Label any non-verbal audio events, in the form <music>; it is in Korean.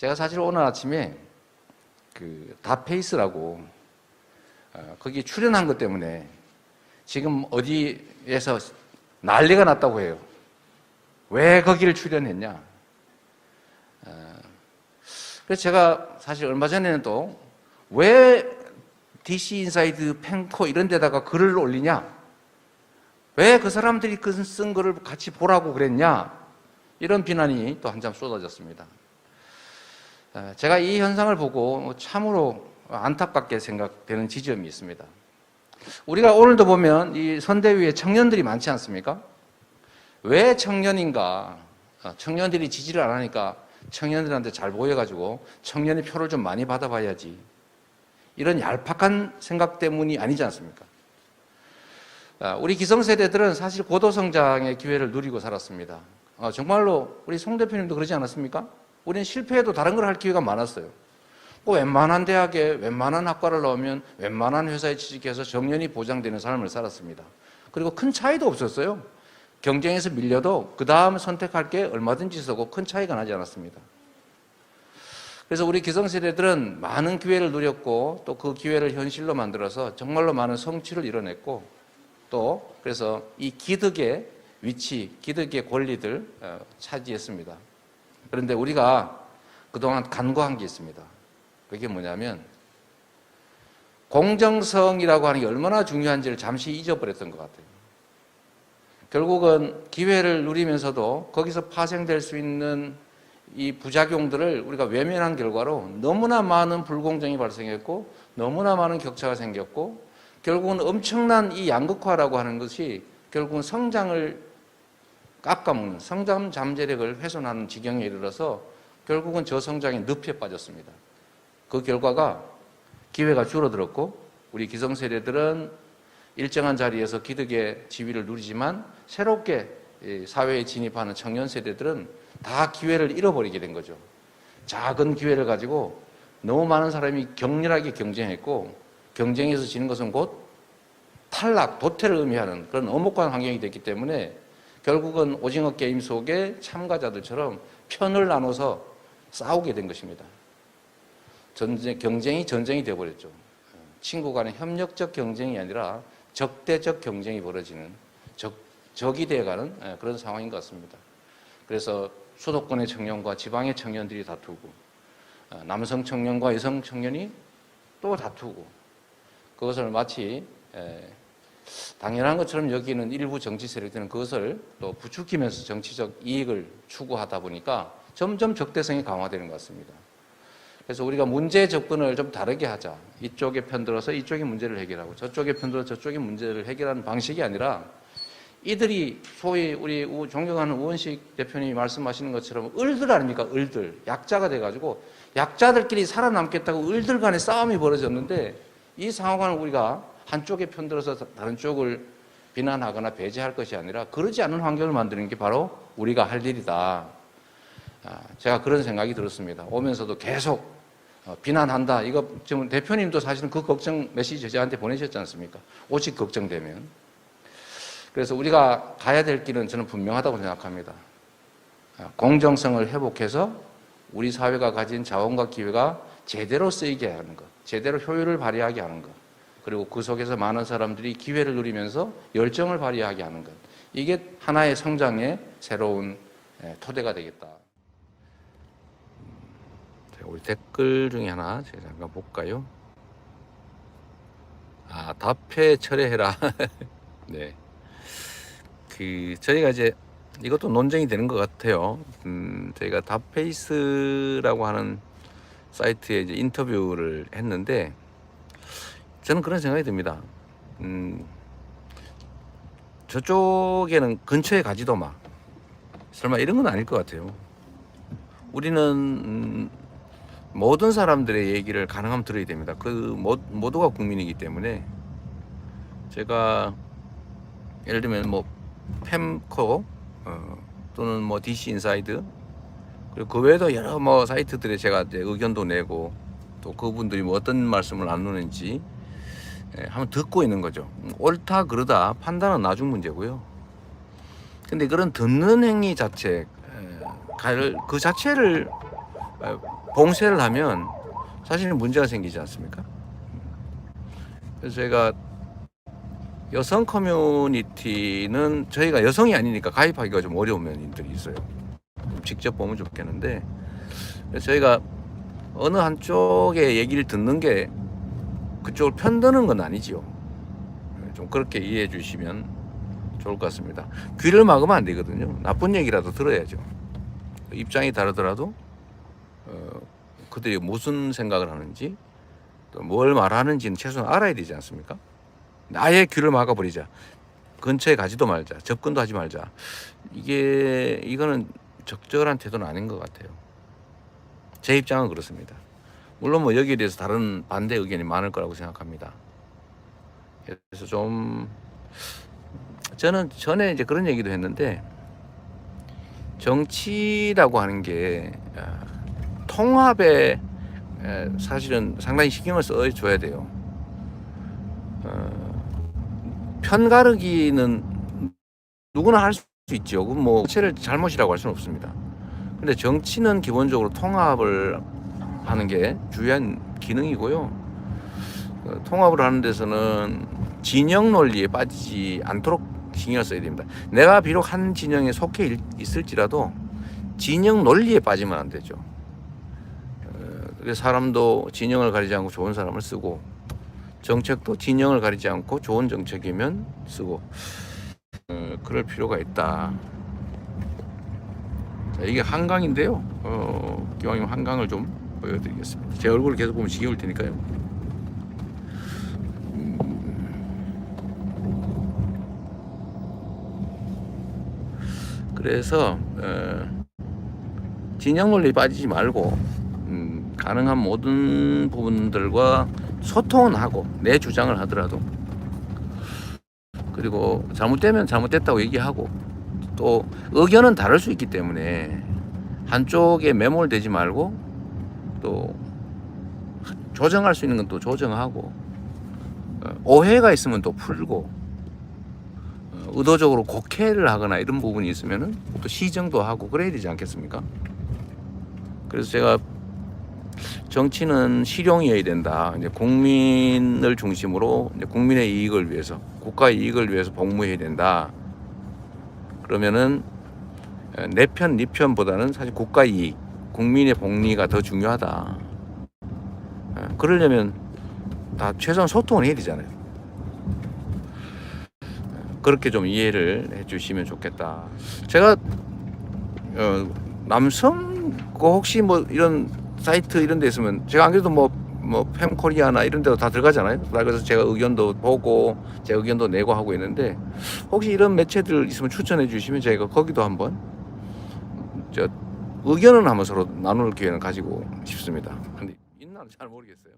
제가 사실 오늘 아침에 그 다페이스라고 어, 거기 출연한 것 때문에 지금 어디에서 난리가 났다고 해요. 왜 거기를 출연했냐? 어, 그래서 제가 사실 얼마 전에는 또 왜 DC 인사이드 펜코 이런 데다가 글을 올리냐? 왜 그 사람들이 그 쓴 글을 같이 보라고 그랬냐? 이런 비난이 또 한참 쏟아졌습니다. 어, 제가 이 현상을 보고 참으로 안타깝게 생각되는 지점이 있습니다. 우리가 오늘도 보면 이 선대위에 청년들이 많지 않습니까? 왜 청년인가? 어, 청년들이 지지를 안 하니까 청년들한테 잘 보여가지고 청년의 표를 좀 많이 받아봐야지. 이런 얄팍한 생각 때문이 아니지 않습니까? 아, 우리 기성세대들은 사실 고도성장의 기회를 누리고 살았습니다. 어, 정말로 우리 송 대표님도 그러지 않았습니까? 우리는 실패해도 다른 걸 할 기회가 많았어요. 뭐 웬만한 대학에 웬만한 학과를 나오면 웬만한 회사에 취직해서 정년이 보장되는 삶을 살았습니다. 그리고 큰 차이도 없었어요. 경쟁에서 밀려도 그 다음 선택할 게 얼마든지 있었고 큰 차이가 나지 않았습니다. 그래서 우리 기성세대들은 많은 기회를 누렸고 또 그 기회를 현실로 만들어서 정말로 많은 성취를 이뤄냈고 또 그래서 이 기득의 위치, 기득의 권리들 어, 차지했습니다. 그런데 우리가 그동안 간과한 게 있습니다. 그게 뭐냐면 공정성이라고 하는 게 얼마나 중요한지를 잠시 잊어버렸던 것 같아요. 결국은 기회를 누리면서도 거기서 파생될 수 있는 이 부작용들을 우리가 외면한 결과로 너무나 많은 불공정이 발생했고 너무나 많은 격차가 생겼고 결국은 엄청난 이 양극화라고 하는 것이 결국은 성장을 깎아먹는 성장 잠재력을 훼손하는 지경에 이르러서 결국은 저성장의 늪에 빠졌습니다. 그 결과가 기회가 줄어들었고 우리 기성세대들은 일정한 자리에서 기득의 지위를 누리지만 새롭게 이 사회에 진입하는 청년 세대들은 다 기회를 잃어버리게 된 거죠. 작은 기회를 가지고 너무 많은 사람이 격렬하게 경쟁했고 경쟁에서 지는 것은 곧 탈락, 도태를 의미하는 그런 엄혹한 환경이 됐기 때문에 결국은 오징어 게임 속에 참가자들처럼 편을 나눠서 싸우게 된 것입니다. 전쟁, 경쟁이 전쟁이 되어버렸죠. 친구 간의 협력적 경쟁이 아니라 적대적 경쟁이 벌어지는 적, 적이 되어가는 예, 그런 상황인 것 같습니다. 그래서 수도권의 청년과 지방의 청년들이 다투고 어, 남성 청년과 여성 청년이 또 다투고 그것을 마치 에, 당연한 것처럼 여기는 일부 정치 세력들은 그것을 또 부추기면서 정치적 이익을 추구하다 보니까 점점 적대성이 강화되는 것 같습니다. 그래서 우리가 문제 접근을 좀 다르게 하자. 이쪽에 편들어서 이쪽의 문제를 해결하고 저쪽에 편들어서 저쪽의 문제를 해결하는 방식이 아니라 이들이 소위 우리 우- 존경하는 우원식 대표님이 말씀하시는 것처럼 을들 아닙니까? 을들. 약자가 돼가지고 약자들끼리 살아남겠다고 을들 간의 싸움이 벌어졌는데 이 상황을 우리가 한쪽에 편들어서 다른 쪽을 비난하거나 배제할 것이 아니라 그러지 않은 환경을 만드는 게 바로 우리가 할 일이다. 아, 제가 그런 생각이 들었습니다. 오면서도 계속 어, 비난한다. 이거 지금 대표님도 사실은 그 걱정 메시지 저한테 보내셨지 않습니까? 오직 걱정되면. 그래서 우리가 가야 될 길은 저는 분명하다고 생각합니다. 아, 공정성을 회복해서 우리 사회가 가진 자원과 기회가 제대로 쓰이게 하는 것, 제대로 효율을 발휘하게 하는 것, 그리고 그 속에서 많은 사람들이 기회를 누리면서 열정을 발휘하게 하는 것, 이게 하나의 성장의 새로운 예, 토대가 되겠다. 자, 우리 댓글 중에 하나 제가 잠깐 볼까요? 아, 답해 철회해라. <laughs> 네. 그 저희가 이제 이것도 논쟁이 되는 것 같아요. 음, 저희가 답페이스라고 하는 사이트에 이제 인터뷰를 했는데 저는 그런 생각이 듭니다. 음, 저쪽에는 근처에 가지도 마. 설마 이런 건 아닐 것 같아요. 우리는 음, 모든 사람들의 얘기를 가능하면 들어야 됩니다. 그 모, 모두가 국민이기 때문에 제가 예를 들면 뭐 팸코 어, 또는 뭐 DC 인사이드 그리고 그 외에도 여러 뭐 사이트들에 제가 이제 의견도 내고 또 그분들이 뭐 어떤 말씀을 나누는지 예, 한번 듣고 있는 거죠. 옳다 그러다 판단은 나중 문제고요. 근데 그런 듣는 행위 자체 에, 그 자체를 어, 봉쇄를 하면 사실은 문제가 생기지 않습니까? 그래서 제가 여성 커뮤니티는 저희가 여성이 아니니까 가입하기가 좀 어려운 면들이 있어요. 직접 보면 좋겠는데 저희가 어느 한쪽의 얘기를 듣는 게 그쪽을 편드는 건 아니지요. 좀 그렇게 이해해 주시면 좋을 것 같습니다. 귀를 막으면 안 되거든요. 나쁜 얘기라도 들어야죠. 입장이 다르더라도 어, 그들이 무슨 생각을 하는지 또 뭘 말하는지는 최소한 알아야 되지 않습니까? 아예 귀를 막아버리자. 근처에 가지도 말자. 접근도 하지 말자. 이게 이거는 적절한 태도는 아닌 것 같아요. 제 입장은 그렇습니다. 물론 뭐 여기에 대해서 다른 반대 의견이 많을 거라고 생각합니다. 그래서 좀 저는 전에 이제 그런 얘기도 했는데 정치라고 하는 게 아, 통합에 에, 사실은 상당히 신경을 써줘야 돼요. 어, 편가르기는 누구나 할 수 있죠. 그건 뭐 자체를 잘못이라고 할 수는 없습니다. 근데 정치는 기본적으로 통합을 하는 게 중요한 기능이고요. 어, 통합을 하는 데서는 진영 논리에 빠지지 않도록 신경을 써야 됩니다. 내가 비록 한 진영에 속해 있- 있을지라도 진영 논리에 빠지면 안 되죠. 어, 그래서 사람도 진영을 가리지 않고 좋은 사람을 쓰고 정책도 진영을 가리지 않고 좋은 정책이면 쓰고 어, 그럴 필요가 있다. 자, 이게 한강인데요. 어, 기왕이면 한강을 좀 보여드리겠습니다. 제 얼굴을 계속 보면 지겨울 테니까요. 그래서 어, 진영 논리에 빠지지 말고 음, 가능한 모든 부분들과 소통은 하고 내 주장을 하더라도 그리고 잘못되면 잘못됐다고 얘기하고 또 의견은 다를 수 있기 때문에 한쪽에 매몰되지 말고 또 조정할 수 있는 건 또 조정하고 어, 오해가 있으면 또 풀고 어, 의도적으로 곡해를 하거나 이런 부분이 있으면은 또 시정도 하고 그래야 되지 않겠습니까? 그래서 제가 정치는 실용이어야 된다. 이제 국민을 중심으로 이제 국민의 이익을 위해서, 국가의 이익을 위해서 복무해야 된다. 그러면은 내 편, 네 편보다는 사실 국가 이익, 국민의 복리가 더 중요하다. 예, 그러려면 다 최소한 소통을 해야 되잖아요. 그렇게 좀 이해를 해주시면 좋겠다. 제가 어, 남성 그 혹시 뭐 이런 사이트 이런 데 있으면 제가 안 그래도 뭐 뭐 팸코리아나 이런 데도 다 들어가잖아요. 그래서 제가 의견도 보고 제 의견도 내고 하고 있는데 혹시 이런 매체들 있으면 추천해 주시면 저희가 거기도 한번 저 의견은 한번 서로 나눌 기회는 가지고 싶습니다. 근데 있나 잘 모르겠어요.